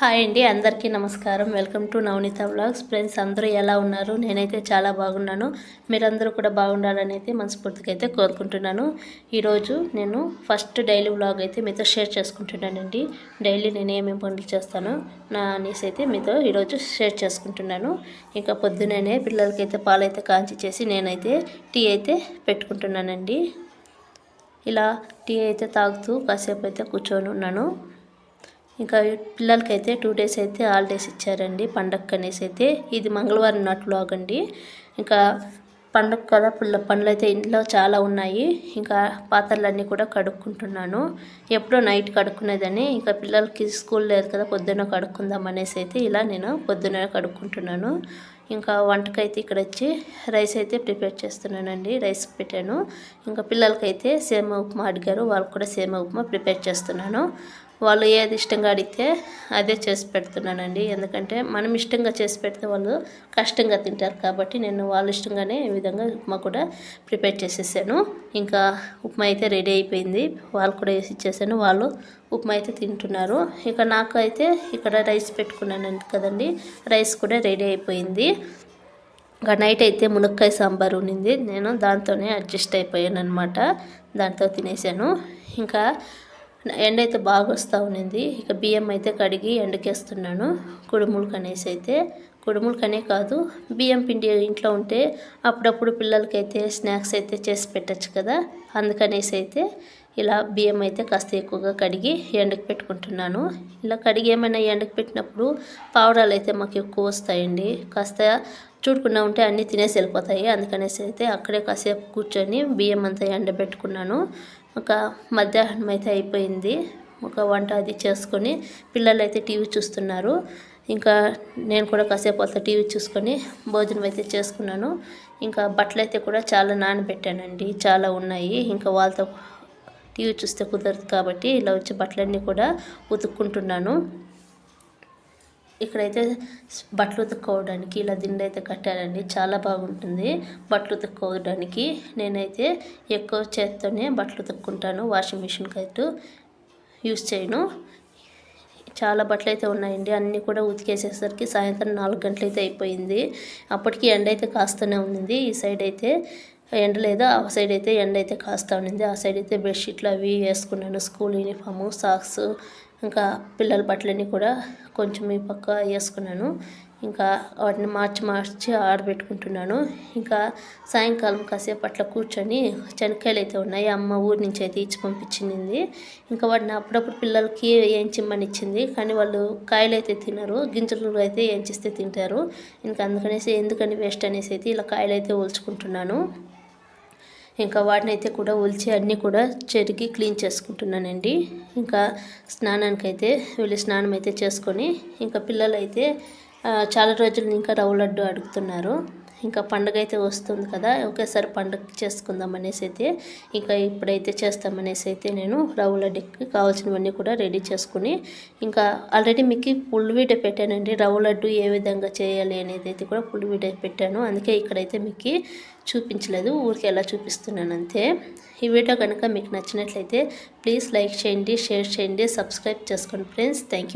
Hi అండి అందరికీ నమస్కారం. Welcome to Navaneetha vlogs. Friends అందరూ ఎలా ఉన్నారు? నేనైతే చాలా బాగున్నాను. మీరందరూ కూడా బాగుండాలని అయితే మనస్ఫూర్తిగా అయితే కోరుకుంటున్నాను. ఈరోజు నేను ఫస్ట్ డైలీ వ్లాగ్ అయితే మీతో షేర్ చేసుకుంటున్నానండి. డైలీ నేను ఏమేమి పనులు చేస్తానో నా అనేసి అయితే మీతో ఈరోజు షేర్ చేసుకుంటున్నాను. ఇంకా పొద్దుననే పిల్లలకైతే పాలైతే కాంచి చేసి నేనైతే టీ అయితే పెట్టుకుంటున్నానండి. ఇలా టీ అయితే తాగుతూ కాసేపు అయితే కూర్చొని ఉన్నాను. ఇంకా పిల్లలకైతే టూ డేస్ అయితే హాలిడేస్ ఇచ్చారండి. పండగ అనేసి అయితే ఇది మంగళవారం నాటి వ్లాగ్ అండి. ఇంకా పండగ కదా పిల్ల పనులు అయితే ఇంట్లో చాలా ఉన్నాయి. ఇంకా పాత్రలన్నీ కూడా కడుక్కుంటున్నాను. ఎప్పుడో నైట్ కడుక్కునేదని ఇంకా పిల్లలకి స్కూల్ లేదు కదా పొద్దున్న కడుక్కుందాం అనేసి అయితే ఇలా నేను పొద్దున్న కడుక్కుంటున్నాను. ఇంకా వంటకైతే ఇక్కడ వచ్చి రైస్ అయితే ప్రిపేర్ చేస్తున్నానండి. రైస్ పెట్టాను. ఇంకా పిల్లలకైతే సేమ ఉప్మా అడిగారు. వాళ్ళకి కూడా సేమ ఉప్మా ప్రిపేర్ చేస్తున్నాను. వాళ్ళు ఏది ఇష్టంగా అడిగితే అదే చేసి పెడుతున్నానండి. ఎందుకంటే మనం ఇష్టంగా చేసి పెడితే వాళ్ళు కష్టంగా తింటారు కాబట్టి నేను వాళ్ళు ఇష్టంగానే ఈ విధంగా ఉప్మా కూడా ప్రిపేర్ చేసేసాను. ఇంకా ఉప్మా అయితే రెడీ అయిపోయింది. వాళ్ళు కూడా వేసి ఇచ్చేసాను. వాళ్ళు ఉప్మా అయితే తింటున్నారు. ఇక నాకు అయితే ఇక్కడ రైస్ పెట్టుకున్నాను కదండి. రైస్ కూడా రెడీ అయిపోయింది. ఇంకా నైట్ అయితే మునక్కాయ సాంబార్ ఉండింది. నేను దాంతోనే అడ్జస్ట్ అయిపోయాను అనమాట దాంతో తినేసాను. ఇంకా ఎండ అయితే బాగా వస్తూ ఉన్నింది ఇక బియ్యం అయితే కడిగి ఎండకేస్తున్నాను. కుడుములకు అనేసి అయితే కుడుములకనే కాదు బియ్యం పిండి ఇంట్లో ఉంటే అప్పుడప్పుడు పిల్లలకైతే స్నాక్స్ అయితే చేసి పెట్టచ్చు కదా. అందుకనేసి అయితే ఇలా బియ్యం అయితే కాస్త ఎక్కువగా కడిగి ఎండకు పెట్టుకుంటున్నాను. ఇలా కడిగి ఏమైనా ఎండకు పెట్టినప్పుడు పావురాలు అయితే మాకు ఎక్కువ వస్తాయండి. కాస్త చూడకుండా ఉంటే అన్నీ తినేసి వెళ్ళిపోతాయి. అందుకనేసి అయితే అక్కడే కాసేపు కూర్చొని బియ్యం అంతా ఎండబెట్టుకున్నాను. ఒక మధ్యాహ్నం అయితే అయిపోయింది. ఒక వంట అది చేసుకొని పిల్లలు అయితే టీవీ చూస్తున్నారు. ఇంకా నేను కూడా కాసేపు అంతా టీవీ చూసుకొని భోజనం అయితే చేసుకున్నాను. ఇంకా బట్టలు అయితే కూడా చాలా నానబెట్టానండి. చాలా ఉన్నాయి. ఇంకా వాళ్ళతో టీవీ చూస్తే కుదరదు కాబట్టి ఇలా వచ్చే బట్టలన్నీ కూడా ఉతుక్కుంటున్నాను. ఇక్కడైతే బట్టలు ఉతుక్కోవడానికి ఇలా దిండు అయితే కట్టారండి. చాలా బాగుంటుంది బట్టలు ఉతుక్కోవడానికి. నేనైతే ఎక్కువ చేత్తోనే బట్టలు ఉతుక్కుంటాను. వాషింగ్ మిషన్కి అయితే యూస్ చేయను. చాలా బట్టలు అయితే ఉన్నాయండి. అన్నీ కూడా ఉతికేసేసరికి సాయంత్రం నాలుగు గంటలు అయితే అయిపోయింది. అప్పటికి ఎండ అయితే కాస్తూనే ఉంది ఈ సైడ్ అయితే ఎండ లేదా. ఆ సైడ్ అయితే ఎండ అయితే కాస్తూ ఉండింది ఆ సైడ్ అయితే బెడ్షీట్లు అవి వేసుకున్నాను. స్కూల్ యూనిఫాము సాక్స్ ఇంకా పిల్లల బట్టలన్నీ కూడా కొంచెం ఈ పక్క వేసుకున్నాను. ఇంకా వాటిని మార్చి మార్చి ఆడబెట్టుకుంటున్నాను ఇంకా సాయంకాలం కాసేపు అట్లా కూర్చొని శనక్కాయలు అయితే ఉన్నాయి. అమ్మ ఊరి నుంచి అయితే ఇచ్చి పంపించింది. ఇంకా వాటిని అప్పుడప్పుడు పిల్లలకి ఏంచిమ్మని ఇచ్చింది కానీ వాళ్ళు కాయలు అయితే తినరు గింజలు అయితే ఏంచిస్తే తింటారు. ఇంకా అందుకనేసి ఎందుకని వేస్ట్ అనేసి అయితే ఇలా కాయలు అయితే ఒలుచుకుంటున్నాను. ఇంకా వాటిని అయితే కూడా ఒలిచి అన్నీ కూడా చెరిగి క్లీన్ చేసుకుంటున్నానండి. ఇంకా స్నానానికైతే వెళ్ళి స్నానం అయితే చేసుకొని ఇంకా పిల్లలైతే చాలా రోజులు ఇంకా రవ్వ లడ్డు అడుగుతున్నారు. ఇంకా పండుగ అయితే వస్తుంది కదా ఒకేసారి పండుగ చేసుకుందాం అనేసి అయితే ఇంకా ఇప్పుడైతే చేస్తామనేసి అయితే నేను రవ్వ లడ్డుకి కావాల్సినవన్నీ కూడా రెడీ చేసుకుని ఇంకా ఆల్రెడీ మీకు పుల్ వీడియో పెట్టానండి. రవ్వ లడ్డు ఏ విధంగా చేయాలి అనేది అయితే కూడా పుల్ వీడియో పెట్టాను. అందుకే ఇక్కడైతే మీకు చూపించలేదు ఊరికి ఎలా చూపిస్తున్నాను అంతే. ఈ వీడియో కనుక మీకు నచ్చినట్లయితే ప్లీజ్ లైక్ చేయండి షేర్ చేయండి సబ్స్క్రైబ్ చేసుకోండి ఫ్రెండ్స్. థ్యాంక్